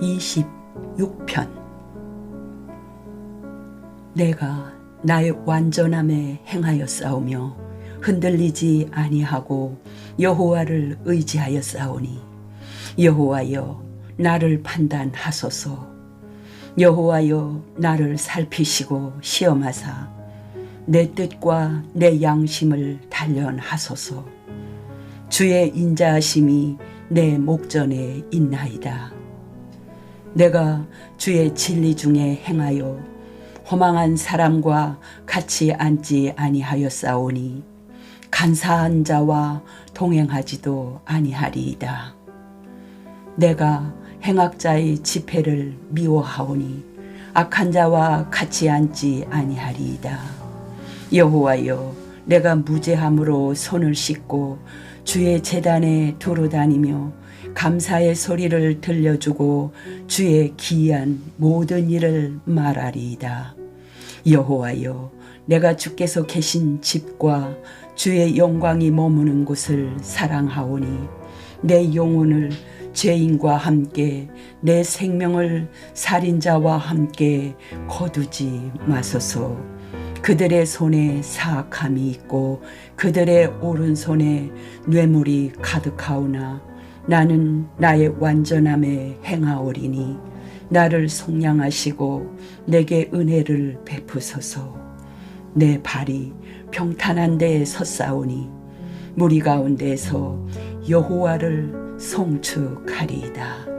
26편. 내가 나의 완전함에 행하여 싸우며 흔들리지 아니하고 여호와를 의지하여 싸우니 여호와여 나를 판단하소서. 여호와여 나를 살피시고 시험하사 내 뜻과 내 양심을 단련하소서. 주의 인자하심이 내 목전에 있나이다. 내가 주의 진리 중에 행하여 허망한 사람과 같이 앉지 아니하였사오니 간사한 자와 동행하지도 아니하리이다. 내가 행악자의 집회를 미워하오니 악한 자와 같이 앉지 아니하리이다. 여호와여 내가 무죄함으로 손을 씻고 주의 재단에 두루 다니며 감사의 소리를 들려주고 주의 기이한 모든 일을 말하리이다. 여호와여 내가 주께서 계신 집과 주의 영광이 머무는 곳을 사랑하오니 내 영혼을 죄인과 함께 내 생명을 살인자와 함께 거두지 마소서. 그들의 손에 사악함이 있고 그들의 오른손에 뇌물이 가득하오나 나는 나의 완전함에 행하오리니 나를 속량하시고 내게 은혜를 베푸소서 내 발이 평탄한 데에 섰사오니 무리 가운데에서 여호와를 송축하리이다.